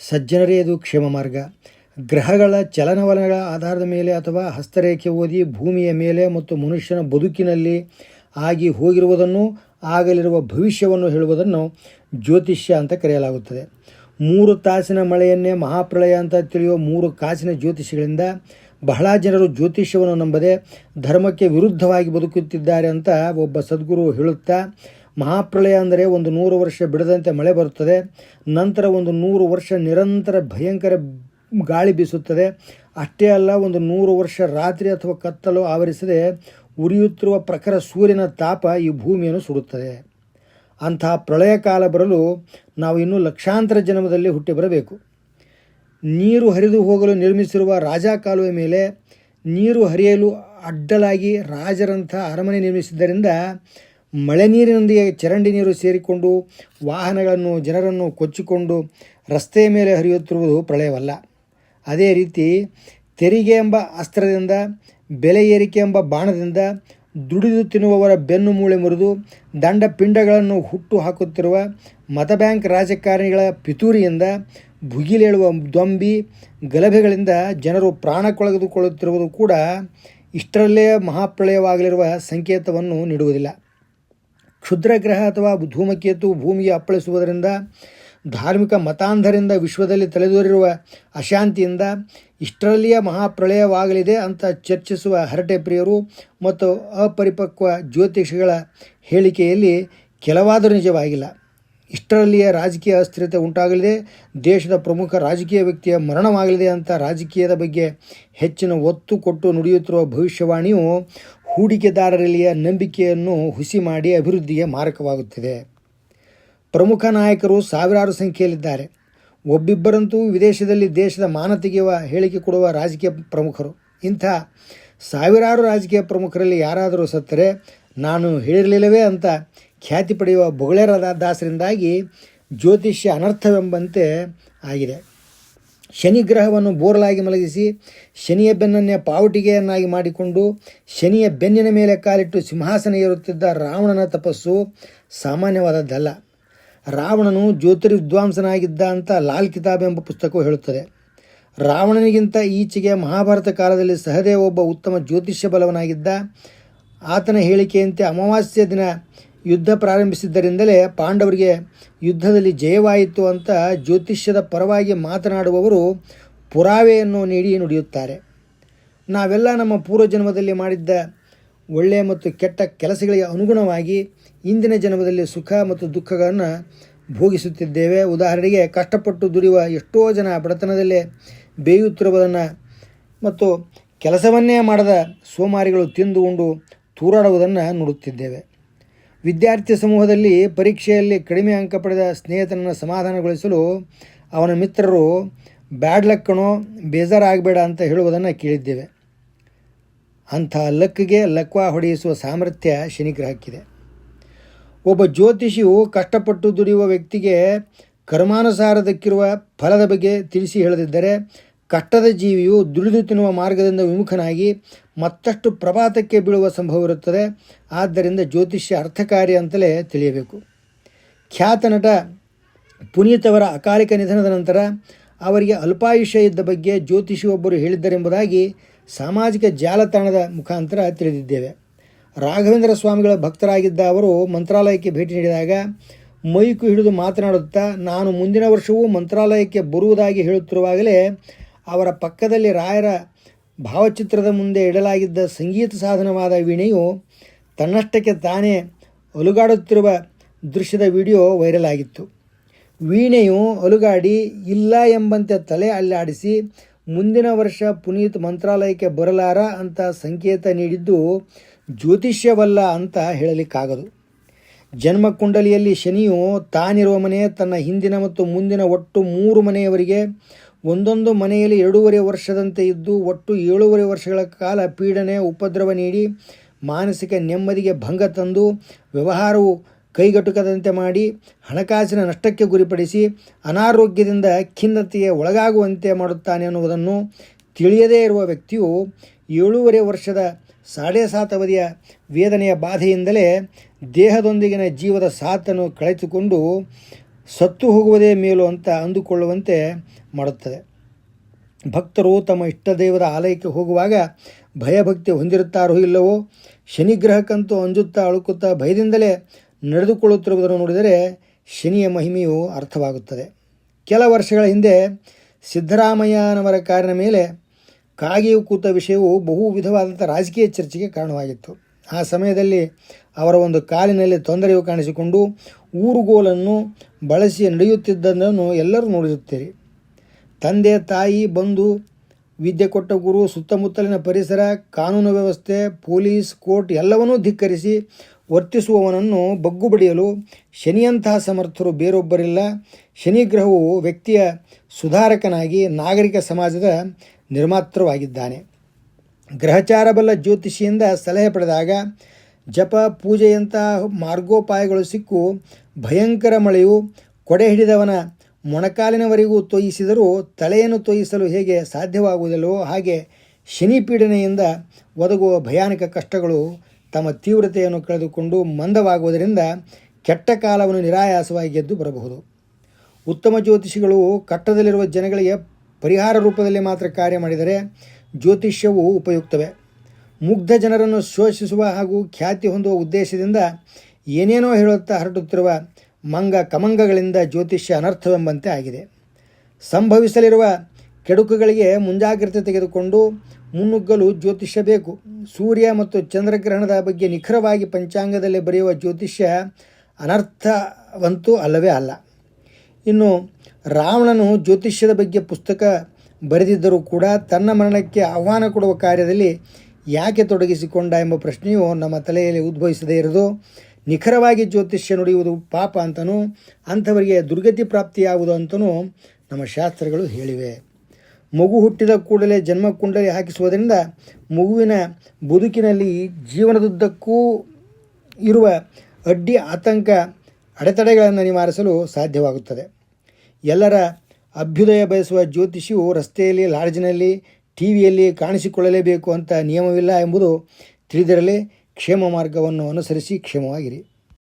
ಸಜ್ಜನರೇ ಅದು ಕ್ಷೇಮ ಮಾರ್ಗ. ಗ್ರಹಗಳ ಚಲನವಲನಗಳ ಆಧಾರದ ಮೇಲೆ ಅಥವಾ ಹಸ್ತರೇಖೆ ಓದಿ ಭೂಮಿಯ ಮೇಲೆ ಮತ್ತು ಮನುಷ್ಯನ ಬದುಕಿನಲ್ಲಿ ಆಗಿ ಹೋಗಿರುವುದನ್ನು, ಆಗಲಿರುವ ಭವಿಷ್ಯವನ್ನು ಹೇಳುವುದನ್ನು ಜ್ಯೋತಿಷ್ಯ ಅಂತ ಕರೆಯಲಾಗುತ್ತದೆ. ಮೂರು ತಾಸಿನ ಮಳೆಯನ್ನೇ ಮಹಾಪ್ರಳಯ ಅಂತ ತಿಳಿಯುವ ಮೂರು ಕಾಸಿನ ಜ್ಯೋತಿಷಿಗಳಿಂದ ಬಹಳ ಜನರು ಜ್ಯೋತಿಷ್ಯವನ್ನು ನಂಬದೆ ಧರ್ಮಕ್ಕೆ ವಿರುದ್ಧವಾಗಿ ಬದುಕುತ್ತಿದ್ದಾರೆ ಅಂತ ಒಬ್ಬ ಸದ್ಗುರು ಹೇಳುತ್ತಾ ಮಹಾಪ್ರಳಯ ಅಂದರೆ ಒಂದು ನೂರು ವರ್ಷ ಬಿಡದಂತೆ ಮಳೆ ಬರುತ್ತದೆ. ನಂತರ ಒಂದು ನೂರು ವರ್ಷ ನಿರಂತರ ಭಯಂಕರ ಗಾಳಿ ಬೀಸುತ್ತದೆ. ಅಷ್ಟೇ ಅಲ್ಲ, ಒಂದು ನೂರು ವರ್ಷ ರಾತ್ರಿ ಅಥವಾ ಕತ್ತಲು ಆವರಿಸದೆ ಉರಿಯುತ್ತಿರುವ ಪ್ರಖರ ಸೂರ್ಯನ ತಾಪ ಈ ಭೂಮಿಯನ್ನು ಸುಡುತ್ತದೆ. ಅಂತಹ ಪ್ರಳಯ ಕಾಲ ಬರಲು ನಾವು ಇನ್ನೂ ಲಕ್ಷಾಂತರ ಜನ್ಮದಲ್ಲಿ ಹುಟ್ಟಿ ಬರಬೇಕು. ನೀರು ಹರಿದು ಹೋಗಲು ನಿರ್ಮಿಸಿರುವ ರಾಜ ಕಾಲುವೆ ಮೇಲೆ ನೀರು ಹರಿಯಲು ಅಡ್ಡಲಾಗಿ ರಾಜರಂಥ ಅರಮನೆ ನಿರ್ಮಿಸಿದ್ದರಿಂದ ಮಳೆ ನೀರಿನೊಂದಿಗೆ ಚರಂಡಿ ನೀರು ಸೇರಿಕೊಂಡು ವಾಹನಗಳನ್ನು, ಜನರನ್ನು ಕೊಚ್ಚಿಕೊಂಡು ರಸ್ತೆಯ ಮೇಲೆ ಹರಿಯುತ್ತಿರುವುದು ಪ್ರಳಯವಲ್ಲ. ಅದೇ ರೀತಿ ತೆರಿಗೆ ಎಂಬ ಅಸ್ತ್ರದಿಂದ, ಬೆಲೆ ಏರಿಕೆ ಎಂಬ ಬಾಣದಿಂದ ದುಡಿದು ತಿನ್ನುವವರ ಬೆನ್ನು ಮೂಳೆ ಮುರಿದು ದಂಡ ಪಿಂಡಗಳನ್ನು ಹುಟ್ಟು ಹಾಕುತ್ತಿರುವ ಮತ ಬ್ಯಾಂಕ್ ರಾಜಕಾರಣಿಗಳ ಪಿತೂರಿಯಿಂದ ಭುಗಿಲೇಳುವ ದೊಂಬಿ ಗಲಭೆಗಳಿಂದ ಜನರು ಪ್ರಾಣ ಕಳೆದುಕೊಳ್ಳುತ್ತಿರುವುದು ಕೂಡ ಇಷ್ಟರಲ್ಲೇ ಮಹಾಪ್ರಳಯವಾಗಲಿರುವ ಸಂಕೇತವನ್ನು ನೀಡುವುದಿಲ್ಲ. ಕ್ಷುದ್ರಗ್ರಹ ಅಥವಾ ಧೂಮಕೇತು ಭೂಮಿಗೆ ಅಪ್ಪಳಿಸುವುದರಿಂದ, ಧಾರ್ಮಿಕ ಮತಾಂಧರಿಂದ ವಿಶ್ವದಲ್ಲಿ ತಲೆದೋರಿರುವ ಅಶಾಂತಿಯಿಂದ ಇಷ್ಟರಲ್ಲಿಯ ಮಹಾಪ್ರಳಯವಾಗಲಿದೆ ಅಂತ ಚರ್ಚಿಸುವ ಹರಟೆ ಪ್ರಿಯರು ಮತ್ತು ಅಪರಿಪಕ್ವ ಜ್ಯೋತಿಷಿಗಳ ಹೇಳಿಕೆಯಲ್ಲಿ ಕೆಲವಾದರೂ ನಿಜವಾಗಿಲ್ಲ. ಇಷ್ಟರಲ್ಲಿಯ ರಾಜಕೀಯ ಅಸ್ಥಿರತೆ ಉಂಟಾಗಲಿದೆ, ದೇಶದ ಪ್ರಮುಖ ರಾಜಕೀಯ ವ್ಯಕ್ತಿಯ ಮರಣವಾಗಲಿದೆ ಅಂತ ರಾಜಕೀಯದ ಬಗ್ಗೆ ಹೆಚ್ಚಿನ ಒತ್ತು ಕೊಟ್ಟು ನುಡಿಯುತ್ತಿರುವ ಭವಿಷ್ಯವಾಣಿಯು ಹೂಡಿಕೆದಾರರಲ್ಲಿಯ ನಂಬಿಕೆಯನ್ನು ಹುಸಿ ಮಾಡಿ ಅಭಿವೃದ್ಧಿಗೆ ಮಾರಕವಾಗುತ್ತಿದೆ. ಪ್ರಮುಖ ನಾಯಕರು ಸಾವಿರಾರು ಸಂಖ್ಯೆಯಲ್ಲಿದ್ದಾರೆ. ಒಬ್ಬಿಬ್ಬರಂತೂ ವಿದೇಶದಲ್ಲಿ ದೇಶದ ಮಾನ ತೆಗೆಯುವ ಹೇಳಿಕೆ ಕೊಡುವ ರಾಜಕೀಯ ಪ್ರಮುಖರು. ಇಂಥ ಸಾವಿರಾರು ರಾಜಕೀಯ ಪ್ರಮುಖರಲ್ಲಿ ಯಾರಾದರೂ ಸತ್ತರೆ ನಾನು ಹೇಳಿರಲಿಲ್ಲವೇ ಅಂತ ಖ್ಯಾತಿ ಪಡೆಯುವ ಬೊಗಳೆರ ದಾಸರಿಂದಾಗಿ ಜ್ಯೋತಿಷ್ಯ ಅನರ್ಥವೆಂಬಂತೆ ಆಗಿದೆ. ಶನಿ ಗ್ರಹವನ್ನು ಬೋರ್ಲಾಗಿ ಮಲಗಿಸಿ, ಶನಿಯ ಬೆನ್ನನ್ನೇ ಪಾವಟಿಗೆಯನ್ನಾಗಿ ಮಾಡಿಕೊಂಡು, ಶನಿಯ ಬೆನ್ನಿನ ಮೇಲೆ ಕಾಲಿಟ್ಟು ಸಿಂಹಾಸನ ಏರುತ್ತಿದ್ದ ರಾವಣನ ತಪಸ್ಸು ಸಾಮಾನ್ಯವಾದದ್ದಲ್ಲ. ರಾವಣನು ಜ್ಯೋತಿರ್ವಿದ್ವಾಂಸನಾಗಿದ್ದ ಅಂತ ಲಾಲ್ ಕಿತಾಬ್ ಎಂಬ ಪುಸ್ತಕವು ಹೇಳುತ್ತದೆ. ರಾವಣನಿಗಿಂತ ಈಚೆಗೆ ಮಹಾಭಾರತ ಕಾಲದಲ್ಲಿ ಸಹದೇವ ಒಬ್ಬ ಉತ್ತಮ ಜ್ಯೋತಿಷ್ಯ ಬಲವನಾಗಿದ್ದ. ಆತನ ಹೇಳಿಕೆಯಂತೆ ಅಮಾವಾಸ್ಯ ದಿನ ಯುದ್ಧ ಪ್ರಾರಂಭಿಸಿದ್ದರಿಂದಲೇ ಪಾಂಡವರಿಗೆ ಯುದ್ಧದಲ್ಲಿ ಜಯವಾಯಿತು ಅಂತ ಜ್ಯೋತಿಷ್ಯದ ಪರವಾಗಿ ಮಾತನಾಡುವವರು ಪುರಾವೆಯನ್ನು ನೀಡಿ ನುಡಿಯುತ್ತಾರೆ. ನಾವೆಲ್ಲ ನಮ್ಮ ಪೂರ್ವಜನ್ಮದಲ್ಲಿ ಮಾಡಿದ್ದ ಒಳ್ಳೆಯ ಮತ್ತು ಕೆಟ್ಟ ಕೆಲಸಗಳಿಗೆ ಅನುಗುಣವಾಗಿ ಇಂದಿನ ಜನ್ಮದಲ್ಲಿ ಸುಖ ಮತ್ತು ದುಃಖಗಳನ್ನು ಭೋಗಿಸುತ್ತಿದ್ದೇವೆ. ಉದಾಹರಣೆಗೆ ಕಷ್ಟಪಟ್ಟು ದುಡಿಯುವ ಎಷ್ಟೋ ಜನ ಬಡತನದಲ್ಲೇ ಬೇಯುತ್ತಿರುವುದನ್ನು ಮತ್ತು ಕೆಲಸವನ್ನೇ ಮಾಡದ ಸೋಮಾರಿಗಳು ತಿಂದು ಉಂಡು ತೂರಾಡುವುದನ್ನು ನೋಡುತ್ತಿದ್ದೇವೆ. ವಿದ್ಯಾರ್ಥಿ ಸಮೂಹದಲ್ಲಿ ಪರೀಕ್ಷೆಯಲ್ಲಿ ಕಡಿಮೆ ಅಂಕ ಪಡೆದ ಸ್ನೇಹಿತನನ್ನು ಸಮಾಧಾನಗೊಳಿಸಲು ಅವನ ಮಿತ್ರರು, ಬ್ಯಾಡ್ ಲಕ್ಕಣೋ ಬೇಜಾರಾಗಬೇಡ ಅಂತ ಹೇಳುವುದನ್ನು ಕೇಳಿದ್ದೇವೆ. ಅಂಥ ಲಕ್ಗೆ ಲಕ್ವ ಹೊಡೆಯಿಸುವ ಸಾಮರ್ಥ್ಯ ಶನಿಗ್ರಹಕ್ಕಿದೆ. ಒಬ್ಬ ಜ್ಯೋತಿಷಿಯು ಕಷ್ಟಪಟ್ಟು ದುಡಿಯುವ ವ್ಯಕ್ತಿಗೆ ಕರ್ಮಾನುಸಾರ ದಕ್ಕಿರುವ ಫಲದ ಬಗ್ಗೆ ತಿಳಿಸಿ ಹೇಳದಿದ್ದರೆ ಕಷ್ಟದ ಜೀವಿಯು ದುಡಿದು ತಿನ್ನುವ ಮಾರ್ಗದಿಂದ ವಿಮುಖನಾಗಿ ಮತ್ತಷ್ಟು ಪ್ರಭಾತಕ್ಕೆ ಬೀಳುವ ಸಂಭವವಿರುತ್ತದೆ ಆದ್ದರಿಂದ ಜ್ಯೋತಿಷ್ಯ ಅರ್ಥಕಾರಿ ಅಂತಲೇ ತಿಳಿಯಬೇಕು. ಖ್ಯಾತ ನಟ ಪುನೀತ್ ಅವರ ಅಕಾಲಿಕ ನಿಧನದ ನಂತರ ಅವರಿಗೆ ಅಲ್ಪಾಯುಷ್ಯ ಇದ್ದ ಬಗ್ಗೆ ಜ್ಯೋತಿಷಿ ಒಬ್ಬರು ಹೇಳಿದ್ದರೆಂಬುದಾಗಿ ಸಾಮಾಜಿಕ ಜಾಲತಾಣದ ಮುಖಾಂತರ ತಿಳಿದಿದ್ದೇವೆ. ರಾಘವೇಂದ್ರ ಸ್ವಾಮಿಗಳ ಭಕ್ತರಾಗಿದ್ದ ಅವರು ಮಂತ್ರಾಲಯಕ್ಕೆ ಭೇಟಿ ನೀಡಿದಾಗ ಮೈಕು ಹಿಡಿದು ಮಾತನಾಡುತ್ತಾ, ನಾನು ಮುಂದಿನ ವರ್ಷವೂ ಮಂತ್ರಾಲಯಕ್ಕೆ ಬರುವುದಾಗಿ ಹೇಳುತ್ತಿರುವಾಗಲೇ ಅವರ ಪಕ್ಕದಲ್ಲಿ ರಾಯರ ಭಾವಚಿತ್ರದ ಮುಂದೆ ಇಡಲಾಗಿದ್ದ ಸಂಗೀತ ಸಾಧನವಾದ ವೀಣೆಯು ತನ್ನಷ್ಟಕ್ಕೆ ತಾನೇ ಅಲುಗಾಡುತ್ತಿರುವ ದೃಶ್ಯದ ವಿಡಿಯೋ ವೈರಲ್ ಆಗಿತ್ತು ವೀಣೆಯು ಅಲುಗಾಡಿ ಇಲ್ಲ ಎಂಬಂತೆ ತಲೆ ಅಲ್ಲಾಡಿಸಿ, ಮುಂದಿನ ವರ್ಷ ಪುನೀತ್ ಮಂತ್ರಾಲಯಕ್ಕೆ ಬರಲಾರ ಅಂತ ಸಂಕೇತ ನೀಡಿದ್ದು ಜ್ಯೋತಿಷ್ಯವಲ್ಲ ಅಂತ ಹೇಳಲಿಕ್ಕಾಗದು. ಜನ್ಮಕುಂಡಲಿಯಲ್ಲಿ ಶನಿಯು ತಾನಿರುವ ಮನೆ ತನ್ನ ಹಿಂದಿನ ಮತ್ತು ಮುಂದಿನ ಒಟ್ಟು ಮೂರು ಮನೆಯವರಿಗೆ ಒಂದೊಂದು ಮನೆಯಲ್ಲಿ ಎರಡೂವರೆ ವರ್ಷದಂತೆ ಇದ್ದು ಒಟ್ಟು ಏಳೂವರೆ ವರ್ಷಗಳ ಕಾಲ ಪೀಡನೆ, ಉಪದ್ರವ ನೀಡಿ ಮಾನಸಿಕ ನೆಮ್ಮದಿಗೆ ಭಂಗ ತಂದು ವ್ಯವಹಾರವು ಕೈಗಟುಕದಂತೆ ಮಾಡಿ ಹಣಕಾಸಿನ ನಷ್ಟಕ್ಕೆ ಗುರಿಪಡಿಸಿ ಅನಾರೋಗ್ಯದಿಂದ ಖಿನ್ನತೆಗೆ ಒಳಗಾಗುವಂತೆ ಮಾಡುತ್ತಾನೆ ಅನ್ನುವುದನ್ನು ತಿಳಿಯದೇ ಇರುವ ವ್ಯಕ್ತಿಯು ಏಳೂವರೆ ವರ್ಷದ ಸಾಡೆ ಸಾತ್ ಅವಧಿಯ ವೇದನೆಯ ಬಾಧೆಯಿಂದಲೇ ದೇಹದೊಂದಿಗಿನ ಜೀವದ ಸಾತನ್ನು ಕಳೆದುಕೊಂಡು ಸತ್ತು ಹೋಗುವುದೇ ಮೇಲು ಅಂತ ಅಂದುಕೊಳ್ಳುವಂತೆ ಮಾಡುತ್ತದೆ. ಭಕ್ತರು ತಮ್ಮ ಇಷ್ಟದೈವದ ಆಲಯಕ್ಕೆ ಹೋಗುವಾಗ ಭಯಭಕ್ತಿ ಹೊಂದಿರುತ್ತಾರೋ ಇಲ್ಲವೋ, ಶನಿಗ್ರಹಕ್ಕಂತೂ ಅಂಜುತ್ತಾ ಅಳುಕುತ್ತಾ ಭಯದಿಂದಲೇ ನಡೆದುಕೊಳ್ಳುತ್ತಿರುವುದನ್ನು ನೋಡಿದರೆ ಶನಿಯ ಮಹಿಮೆಯು ಅರ್ಥವಾಗುತ್ತದೆ. ಕೆಲ ವರ್ಷಗಳ ಹಿಂದೆ ಸಿದ್ದರಾಮಯ್ಯನವರ ಕಾರಿನ ಮೇಲೆ ಕಾಗೆಯು ಕೂತ ವಿಷಯವು ಬಹು ವಿಧವಾದಂಥ ರಾಜಕೀಯ ಚರ್ಚೆಗೆ ಕಾರಣವಾಗಿತ್ತು. ಆ ಸಮಯದಲ್ಲಿ ಅವರ ಒಂದು ಕಾಲಿನಲ್ಲಿ ತೊಂದರೆಯು ಕಾಣಿಸಿಕೊಂಡು ಊರುಗೋಲನ್ನು ಬಳಸಿ ನಡೆಯುತ್ತಿದ್ದನ್ನು ಎಲ್ಲರೂ ನೋಡಿರುತ್ತೀರಿ. ತಂದೆ, ತಾಯಿ, ಬಂಧು, ವಿದ್ಯೆ ಕೊಟ್ಟ ಗುರು, ಸುತ್ತಮುತ್ತಲಿನ ಪರಿಸರ, ಕಾನೂನು ವ್ಯವಸ್ಥೆ, ಪೊಲೀಸ್, ಕೋರ್ಟ್ ಎಲ್ಲವನ್ನೂ ಧಿಕ್ಕರಿಸಿ ವರ್ತಿಸುವವನನ್ನು ಬಗ್ಗು ಬಡಿಯಲು ಶನಿಯಂತಹ ಸಮರ್ಥರು ಬೇರೊಬ್ಬರಿಲ್ಲ. ಶನಿಗ್ರಹವು ವ್ಯಕ್ತಿಯ ಸುಧಾರಕನಾಗಿ ನಾಗರಿಕ ಸಮಾಜದ ನಿರ್ಮಾತೃವಾಗಿದ್ದಾನೆ. ಗ್ರಹಚಾರಬಲ್ಲ ಜ್ಯೋತಿಷಿಯಿಂದ ಸಲಹೆ ಪಡೆದಾಗ ಜಪ ಪೂಜೆಯಂತಹ ಮಾರ್ಗೋಪಾಯಗಳು ಸಿಕ್ಕು, ಭಯಂಕರ ಮಳೆಯು ಕೊಡೆ ಹಿಡಿದವನ ಮೊಣಕಾಲಿನವರೆಗೂ ತೊಯಿಸಿದರೂ ತಲೆಯನ್ನು ತೊಯಿಸಲು ಹೇಗೆ ಸಾಧ್ಯವಾಗುವುದಿಲ್ಲವೋ ಹಾಗೆ ಶನಿ ಪೀಡನೆಯಿಂದ ಒದಗುವ ಭಯಾನಕ ಕಷ್ಟಗಳು ತಮ್ಮ ತೀವ್ರತೆಯನ್ನು ಕಳೆದುಕೊಂಡು ಮಂದವಾಗುವುದರಿಂದ ಕೆಟ್ಟ ಕಾಲವನ್ನು ನಿರಾಯಾಸವಾಗಿ ಗೆದ್ದು ಬರಬಹುದು. ಉತ್ತಮ ಜ್ಯೋತಿಷಿಗಳು ಕಟ್ಟದಲ್ಲಿರುವ ಜನಗಳಿಗೆ ಪರಿಹಾರ ರೂಪದಲ್ಲಿ ಮಾತ್ರ ಕಾರ್ಯ ಮಾಡಿದರೆ ಜ್ಯೋತಿಷ್ಯವು ಉಪಯುಕ್ತವೇ. ಮುಗ್ಧ ಜನರನ್ನು ಶೋಷಿಸುವ ಹಾಗೂ ಖ್ಯಾತಿ ಹೊಂದುವ ಉದ್ದೇಶದಿಂದ ಏನೇನೋ ಹೇಳುತ್ತಾ ಹರಡುತ್ತಿರುವ ಮಂಗ ಕಮಂಗಗಳಿಂದ ಜ್ಯೋತಿಷ್ಯ ಅನರ್ಥವೆಂಬಂತೆ ಆಗಿದೆ. ಸಂಭವಿಸಲಿರುವ ಕೆಡುಕುಗಳಿಗೆ ಮುಂಜಾಗ್ರತೆ ತೆಗೆದುಕೊಂಡು ಮುನ್ನುಗ್ಗಲು ಜ್ಯೋತಿಷ್ಯ ಬೇಕು. ಸೂರ್ಯ ಮತ್ತು ಚಂದ್ರಗ್ರಹಣದ ಬಗ್ಗೆ ನಿಖರವಾಗಿ ಪಂಚಾಂಗದಲ್ಲಿ ಬರೆಯುವ ಜ್ಯೋತಿಷ್ಯ ಅನರ್ಥವಂತೂ ಅಲ್ಲವೇ ಅಲ್ಲ. ಇನ್ನು ರಾವಣನು ಜ್ಯೋತಿಷ್ಯದ ಬಗ್ಗೆ ಪುಸ್ತಕ ಬರೆದಿದ್ದರೂ ಕೂಡ ತನ್ನ ಮರಣಕ್ಕೆ ಆಹ್ವಾನ ಕೊಡುವ ಕಾರ್ಯದಲ್ಲಿ ಯಾಕೆ ತೊಡಗಿಸಿಕೊಂಡ ಎಂಬ ಪ್ರಶ್ನೆಯು ನಮ್ಮ ತಲೆಯಲ್ಲಿ ಉದ್ಭವಿಸದೇ ಇರೋದು ನಿಖರವಾಗಿ ಜ್ಯೋತಿಷ್ಯ ನುಡಿಯುವುದು ಪಾಪ ಅಂತನೂ, ಅಂಥವರಿಗೆ ದುರ್ಗತಿ ಪ್ರಾಪ್ತಿಯಾಗುವುದು ಅಂತನೂ ನಮ್ಮ ಶಾಸ್ತ್ರಗಳು ಹೇಳಿವೆ. ಮಗು ಹುಟ್ಟಿದ ಕೂಡಲೇ ಜನ್ಮ ಕುಂಡಲಿ ಹಾಕಿಸುವುದರಿಂದ ಮಗುವಿನ ಬದುಕಿನಲ್ಲಿ ಜೀವನದುದ್ದಕ್ಕೂ ಇರುವ ಅಡ್ಡಿ ಆತಂಕ ಅಡೆತಡೆಗಳನ್ನು ನಿವಾರಿಸಲು ಸಾಧ್ಯವಾಗುತ್ತದೆ. ಎಲ್ಲರ ಅಭ್ಯುದಯ ಬಯಸುವ ಜ್ಯೋತಿಷಿಯು ರಸ್ತೆಯಲ್ಲಿ, ಲಾಡ್ಜಿನಲ್ಲಿ ಟಿ ವಿಯಲ್ಲಿ ಕಾಣಿಸಿಕೊಳ್ಳಲೇಬೇಕು ಅಂತ ನಿಯಮವಿಲ್ಲ ಎಂಬುದು ತಿಳಿದಿರಲೇ. ಕ್ಷೇಮ ಮಾರ್ಗವನ್ನು ಅನುಸರಿಸಿ ಕ್ಷೇಮವಾಗಿರಿ.